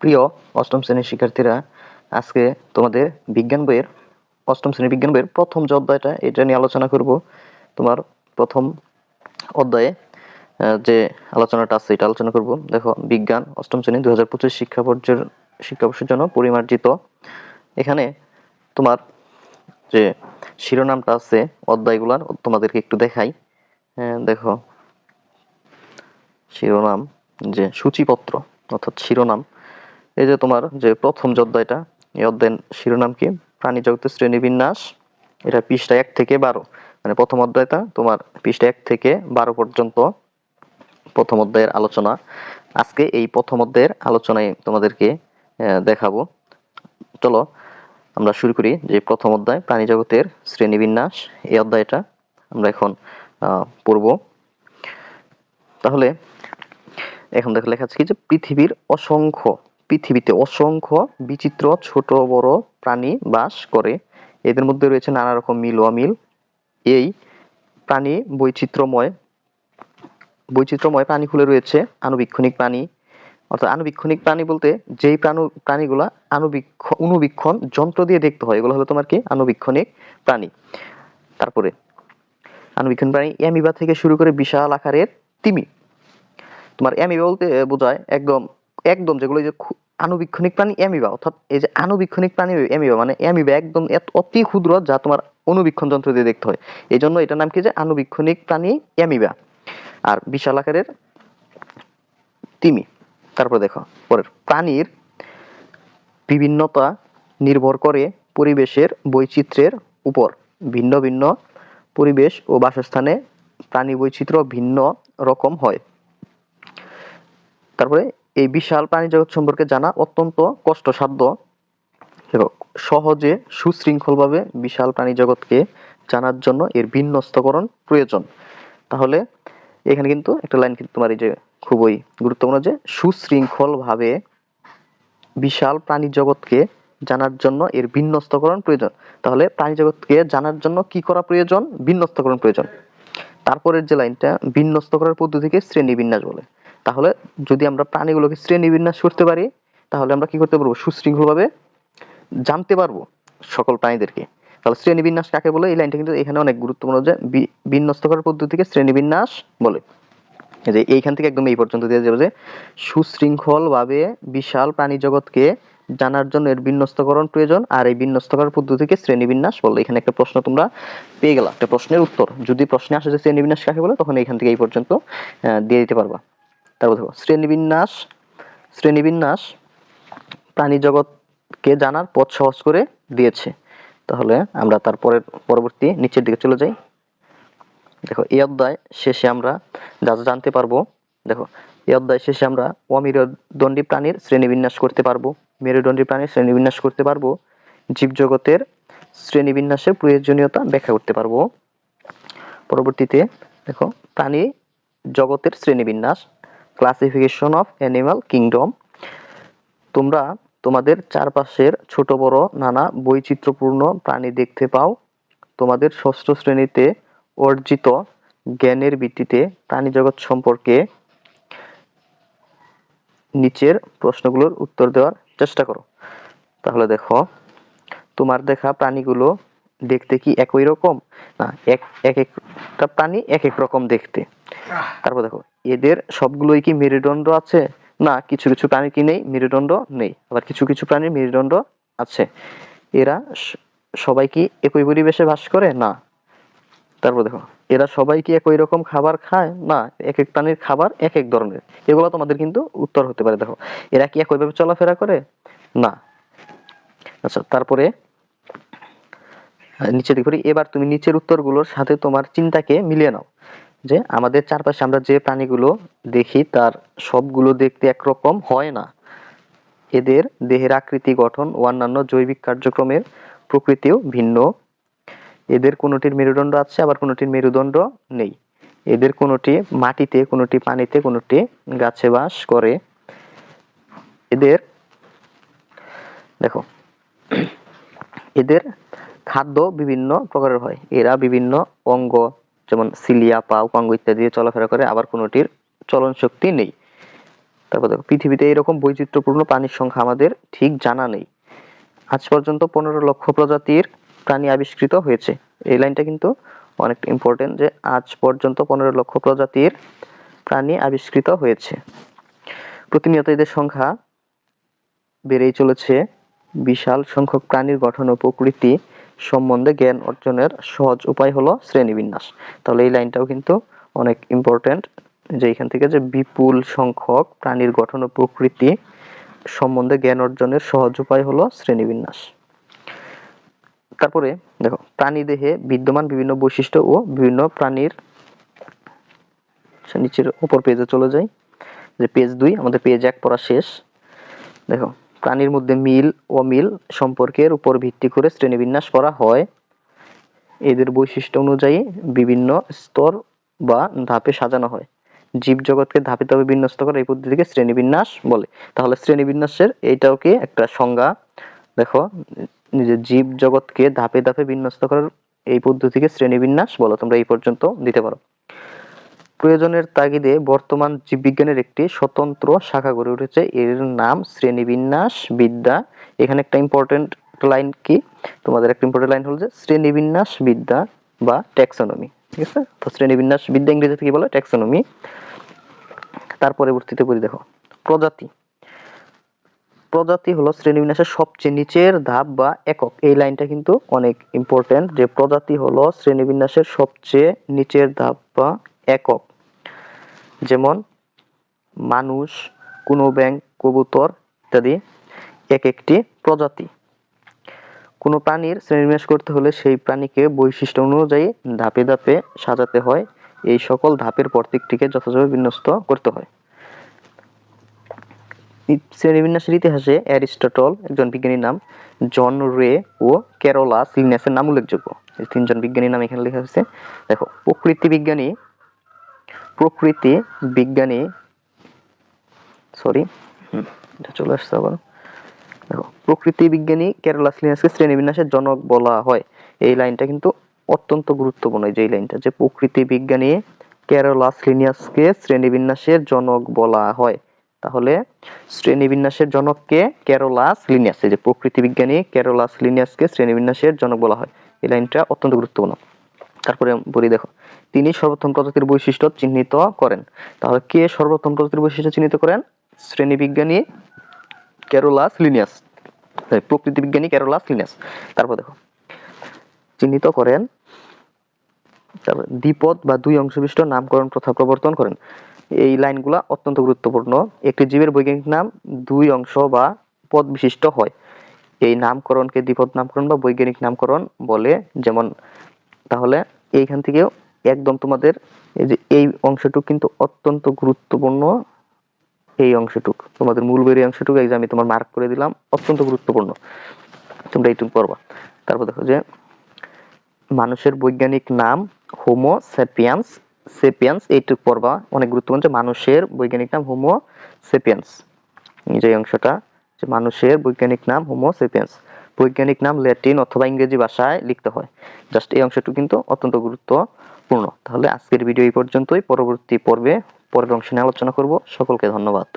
প্রিয় অষ্টম শ্রেণির শিক্ষার্থীরা আজকে তোমাদের বিজ্ঞান বইয়ের অষ্টম শ্রেণির বিজ্ঞান বইয়ের প্রথম যে অধ্যায়টা এটা নিয়ে আলোচনা করব। তোমার প্রথম অধ্যায়ে যে আলোচনাটা আছে এটা আলোচনা করব। দেখো বিজ্ঞান অষ্টম শ্রেণি দুই হাজার পঁচিশ শিক্ষাবর্ষের শিক্ষাবর্ষের জন্য পরিমার্জিত। এখানে তোমার যে শিরোনামটা আছে অধ্যায়গুলার তোমাদেরকে একটু দেখাই। হ্যাঁ, দেখো শিরোনাম যে সূচিপত্র অর্থাৎ শিরোনাম এই যে তোমার যে প্রথম যে অধ্যায়টা এই অধ্যায়ের শিরোনাম কি? প্রাণী জগতের শ্রেণীবিন্যাস এটা পৃষ্ঠা এক থেকে বারো। মানে প্রথম অধ্যায়টা তোমার পৃষ্ঠা এক থেকে বারো পর্যন্ত প্রথম অধ্যায়ের আলোচনা। আজকে এই প্রথম অধ্যায়ের আলোচনায় তোমাদেরকে দেখাবো। চলো আমরা শুরু করি যে প্রথম অধ্যায়, প্রাণী জগতের শ্রেণীবিন্যাস এই অধ্যায়টা আমরা এখন পড়ব। তাহলে এখন দেখো লেখা আছে কি যে পৃথিবীর অসংখ্য পৃথিবীতে অসংখ্য বিচিত্র ছোট বড় প্রাণী বাস করে। এদের মধ্যে রয়েছে নানা রকম মিল অমিল। এই প্রাণী বৈচিত্র্যময় বৈচিত্র্যময় প্রাণীকুলে রয়েছে আনুবীক্ষণিক প্রাণী। অর্থাৎ আনুবীক্ষণিক প্রাণী বলতে যেই প্রাণু, প্রাণীগুলা আনুবীক্ষ অনুবীক্ষণ যন্ত্র দিয়ে দেখতে হয়, এগুলো হলো তোমার কি? আনুবীক্ষণিক প্রাণী। তারপরে আনুবীক্ষণ প্রাণী অ্যামিবা থেকে শুরু করে বিশাল আকারের তিমি। তোমার অ্যামিবা বলতে বোঝায় একদম একদম যেগুলো যে আনুবীক্ষণিক প্রাণী অ্যামিবা, অর্থাৎ এই যে আনুবীক্ষণিক প্রাণী অ্যামিবা মানে অ্যামিবা একদম অতি ক্ষুদ্র যা তোমার অনুবীক্ষণ যন্ত্র দিয়ে দেখতে হয়। এই জন্য এটার নাম কি যে আনুবীক্ষণিক প্রাণী অ্যামিবা। আর বিশাল আকারের তিমি। তারপর দেখো, পরের, প্রাণীর বিভিন্নতা নির্ভর করে পরিবেশের বৈচিত্র্যের উপর। ভিন্ন ভিন্ন পরিবেশ ও বাসস্থানে প্রাণী বৈচিত্র্য ভিন্ন রকম হয়। তারপরে এই বিশাল প্রাণী জগৎ সম্পর্কে জানা অত্যন্ত কষ্টসাধ্য। সহজে সুশৃঙ্খলভাবে বিশাল প্রাণী জগৎকে জানার জন্য এর বিন্যস্তকরণ প্রয়োজন। তাহলে এখানে কিন্তু একটা লাইন কিন্তু তোমার এই যে খুবই গুরুত্বপূর্ণ যে সুশৃঙ্খলভাবে বিশাল প্রাণী জগৎকে জানার জন্য এর বিন্যস্তকরণ প্রয়োজন। তাহলে প্রাণী জগৎকে জানার জন্য কি করা প্রয়োজন? বিন্যস্তকরণ প্রয়োজন। তারপরের যে লাইনটা বিন্যস্ত করার পদ্ধতিকে শ্রেণি বিন্যাস বলে। তাহলে যদি আমরা প্রাণীগুলোকে শ্রেণীবিন্যাস করতে পারি, তাহলে আমরা কি করতে পারব? সুশৃঙ্খলভাবে জানতে পারব সকল প্রাণীদেরকে। তাহলে শ্রেণীবিন্যাস কাকে বলে? এই লাইনটা কিন্তু এখানে অনেক গুরুত্বপূর্ণ যে বিন্যস্ত করার পদ্ধতিকে শ্রেণীবিন্যাস বলে। যে এইখান থেকে একদম এই পর্যন্ত দিয়ে যাবে যে সুশৃঙ্খলভাবে বিশাল প্রাণী জগৎকে জানার জন্য এর বিন্যস্তকরণ প্রয়োজন, আর এই বিন্যস্ত করার পদ্ধতিকে শ্রেণীবিন্যাস বলে। এখানে একটা প্রশ্ন তোমরা পেয়ে গেলা। একটা প্রশ্নের উত্তর। যদি প্রশ্নে আসে যে শ্রেণীবিন্যাস কাকে বলে, তখন এইখান থেকে এই পর্যন্ত দিয়ে দিতে পারবা। তারপর দেখো, শ্রেণীবিন্যাস শ্রেণীবিন্যাস প্রাণী জগৎকে জানার পথ সহজ করে দিয়েছে। তাহলে আমরা তারপরের পরবর্তী নিচের দিকে চলে যাই। দেখো, এই অধ্যায় শেষে আমরা যা যা জানতে পারব, দেখো, এই অধ্যায় শেষে আমরা অমেরুদণ্ডী প্রাণীর শ্রেণীবিন্যাস করতে পারব। মেরুদণ্ডী প্রাণীর শ্রেণীবিন্যাস করতে পারব। জীবজগতের শ্রেণীবিন্যাসের প্রয়োজনীয়তা ব্যাখ্যা করতে পারব। পরবর্তীতে, দেখো, প্রাণী জগতের শ্রেণীবিন্যাস। ক্লাসিফিকেশন অফ অ্যানিমাল কিংডম তোমরা তোমাদের চারপাশের ছোট বড় নানা বৈচিত্র্যপূর্ণ প্রাণী দেখতে পাও। তোমাদের ষষ্ঠ শ্রেণীতে অর্জিত জ্ঞানের ভিত্তিতে প্রাণী জগৎ সম্পর্কে নিচের প্রশ্নগুলোর উত্তর দেওয়ার চেষ্টা করো। তাহলে দেখো তোমার দেখা প্রাণীগুলো দেখতে কি একই রকম? না এক এক একটা প্রাণী এক এক রকম দেখতে। তারপর দেখো এদের সবগুলোই কি মেরুদণ্ড আছে? না, কিছু কিছু প্রাণী কি নেই? মেরুদণ্ড নেই। আবার কিছু কিছু প্রাণীর মেরুদণ্ড আছে। এরা সবাই কি একই পরিবেশে বাস করে? না। তারপর দেখো, এরা সবাই কি একই রকম খাবার খায়? না এক এক প্রাণীর খাবার এক এক ধরনের। এগুলো তোমাদের কিন্তু উত্তর হতে পারে। দেখো, এরা কি একইভাবে চলাফেরা করে? না। আচ্ছা তারপরে নিচের দিকে এবার তুমি নিচের উত্তরগুলোর সাথে তোমার চিন্তাকে মিলিয়ে নাও। যে আমাদের চারপাশে আমরা যে প্রাণীগুলো দেখি, তার সবগুলো দেখতে একরকম হয় না। এদের দেহের আকৃতি গঠন ও অন্যান্য জৈবিক কার্যক্রমের প্রকৃতিও ভিন্ন। এদের কোনোটির মেরুদণ্ড আছে, আবার কোনোটির মেরুদণ্ড নেই। এদের কোনোটি মাটিতে, কোনোটি পানিতে, কোনোটি গাছে বাস করে। এদের, দেখো, এদের খাদ্য বিভিন্ন প্রকারের হয়। এরা বিভিন্ন অঙ্গ যেমন সিলিয়া পা উপাঙ্গ ইত্যাদি চলাফেরা করে, আবার কোনোটির চলন শক্তি নেই। তারপর দেখো, পৃথিবীতে এরকম বৈচিত্র্যপূর্ণ প্রাণীর সংখ্যা আমাদের ঠিক জানা নেই। আজ পর্যন্ত পনেরো লক্ষ প্রজাতির প্রাণী আবিষ্কৃত হয়েছে। এই লাইনটা কিন্তু অনেক ইম্পর্টেন্ট যে আজ পর্যন্ত পনেরো লক্ষ প্রজাতির প্রাণী আবিষ্কৃত হয়েছে। প্রতিনিয়ত এদের সংখ্যা বেড়েই চলেছে। বিশাল সংখ্যক প্রাণীর গঠন ও প্রকৃতি সম্বন্ধে জ্ঞান অর্জনের সহজ উপায় হলো শ্রেণীবিন্যাস। তাহলে এই লাইনটাও কিন্তু অনেক ইম্পর্টেন্ট যে এখান থেকে যে বিপুল সংখ্যক প্রাণীর গঠন ও প্রকৃতি সম্বন্ধে জ্ঞান অর্জনের সহজ উপায় হলো শ্রেণীবিন্যাস। তারপরে দেখো, প্রাণী দেহে বিদ্যমান বিভিন্ন বৈশিষ্ট্য ও বিভিন্ন প্রাণীর নিচের উপর পেজে চলে যাই। যে পেজ দুই, আমাদের পেজ এক পড়া শেষ। দেখো প্রাণীর মধ্যে মিল, অমিল সম্পর্কের উপর ভিত্তি করে শ্রেণীবিন্যাস করা হয়। এদের বৈশিষ্ট্য অনুযায়ী বিভিন্ন স্তর বা ধাপে সাজানো হয়। জীবজগৎকে ধাপে ধাপে বিন্যস্ত করা এই পদ্ধতিকে শ্রেণীবিন্যাস বলে। তাহলে শ্রেণীবিন্যাসের এইটাও কি একটা সংজ্ঞা। দেখো যে জীব জগৎকে ধাপে ধাপে বিন্যস্ত করার এই পদ্ধতিকে শ্রেণীবিন্যাস বলো, তোমরা এই পর্যন্ত দিতে পারো। প্রয়োজনের তাগিদে বর্তমান জীববিজ্ঞানের একটি স্বতন্ত্র শাখা গড়ে উঠেছে। এর নাম শ্রেণীবিন্যাস বিদ্যা। এখানে একটা ইম্পর্টেন্ট লাইন কি? তোমাদের একটা ইম্পর্টেন্ট লাইন হল যে শ্রেণীবিন্যাস বিদ্যা বা ট্যাক্সোনমি ঠিক আছে? তো শ্রেণীবিন্যাস বিদ্যা ইংরেজিতে কি বলে? ট্যাক্সোনমি তার পরবর্তীতে পড়ি, দেখো। প্রজাতি। প্রজাতি হলো শ্রেণীবিন্যাসের সবচেয়ে নিচের ধাপ বা একক। এই লাইনটা কিন্তু অনেক ইম্পর্টেন্ট যে প্রজাতি হলো শ্রেণীবিন্যাসের সবচেয়ে নিচের ধাপ বা একক। যেমন মানুষ কোনো ব্যাং কবুতর ইত্যাদি এক একটি প্রজাতি। কোনো প্রাণীর শ্রেণীবিন্যাস করতে হলে সেই প্রাণীকে বৈশিষ্ট্য অনুযায়ী ধাপে ধাপে সাজাতে হয়। এই সকল ধাপের প্রত্যেকটিকে যথাযথ বিন্যস্ত করতে হয়। শ্রেণীবিন্যাসের ইতিহাসে অ্যারিস্টটল একজন বিজ্ঞানীর নাম জন রে ও ক্যারোলাস লিনাসের নাম উল্লেখযোগ্য। তিনজন বিজ্ঞানীর নাম এখানে লেখা হয়েছে। দেখো, প্রকৃতি বিজ্ঞানী প্রকৃতি বিজ্ঞানী সরি এটা চলে আসছে আবার। দেখো প্রকৃতি বিজ্ঞানী ক্যারোলাস লিনাসকে শ্রেণীবিন্যাসের জনক বলা হয়। এই লাইনটা কিন্তু অত্যন্ত গুরুত্বপূর্ণ যে লাইনটা যে প্রকৃতি বিজ্ঞানী ক্যারোলাস লিনিয়াসকে শ্রেণীবিন্যাসের জনক বলা হয়। তাহলে শ্রেণীবিন্যাসের জনককে ক্যারোলাস লিনিয়াস যে প্রকৃতি বিজ্ঞানী ক্যারোলাস লিনিয়াসকে শ্রেণীবিন্যাসের জনক বলা হয়। এই লাইনটা অত্যন্ত গুরুত্বপূর্ণ। তারপরে বলি দেখো তিনি সর্বপ্রথম প্রজাতির বৈশিষ্ট্য চিহ্নিত করেন। তাহলে কে সর্বপ্রথম প্রজাতির বৈশিষ্ট্য চিহ্নিত করেন? শ্রেণীবিজ্ঞানী ক্যারোলাস লিনিয়াস প্রকৃতি বিজ্ঞানী ক্যারোলাস লিনিয়াস তারপর দেখো, চিহ্নিত করেন, তারপর দ্বিপদ বা দুই অংশ বিশিষ্ট নামকরণ প্রথা প্রবর্তন করেন। এই লাইনগুলা অত্যন্ত গুরুত্বপূর্ণ। একটি জীবের বৈজ্ঞানিক নাম, দুই অংশ বা পদ বিশিষ্ট হয়। এই নামকরণকে দ্বিপদ নামকরণ বা বৈজ্ঞানিক নামকরণ বলে। যেমন, তাহলে এইখান থেকেও একদম তোমাদের এই যে এই অংশটুকু কিন্তু অত্যন্ত গুরুত্বপূর্ণ। এই অংশটুক, তোমাদের মূল বেরি অংশটুকু, এই যে আমি তোমার মার্ক করে দিলাম, অত্যন্ত গুরুত্বপূর্ণ। তোমরা এইটুকু পড়বা। তারপর দেখো যে, মানুষের বৈজ্ঞানিক নাম হোমো সেপিয়ান্স সেপিয়ান্স এইটুকু পড়বা। অনেক গুরুত্বপূর্ণ যে মানুষের বৈজ্ঞানিক নাম হোমো সেপিয়ান্স যে অংশটা, যে মানুষের বৈজ্ঞানিক নাম হোমো সেপিয়ান্স বৈজ্ঞানিক নাম ল্যাটিন অথবা ইংরেজি ভাষায় লিখতে হয়। জাস্ট এই অংশটুকু কিন্তু অত্যন্ত গুরুত্বপূর্ণ। তাহলে আজকের ভিডিও এই পর্যন্তই। পরবর্তী পর্বে পরের অংশ নিয়ে আলোচনা করব। সকলকে ধন্যবাদ।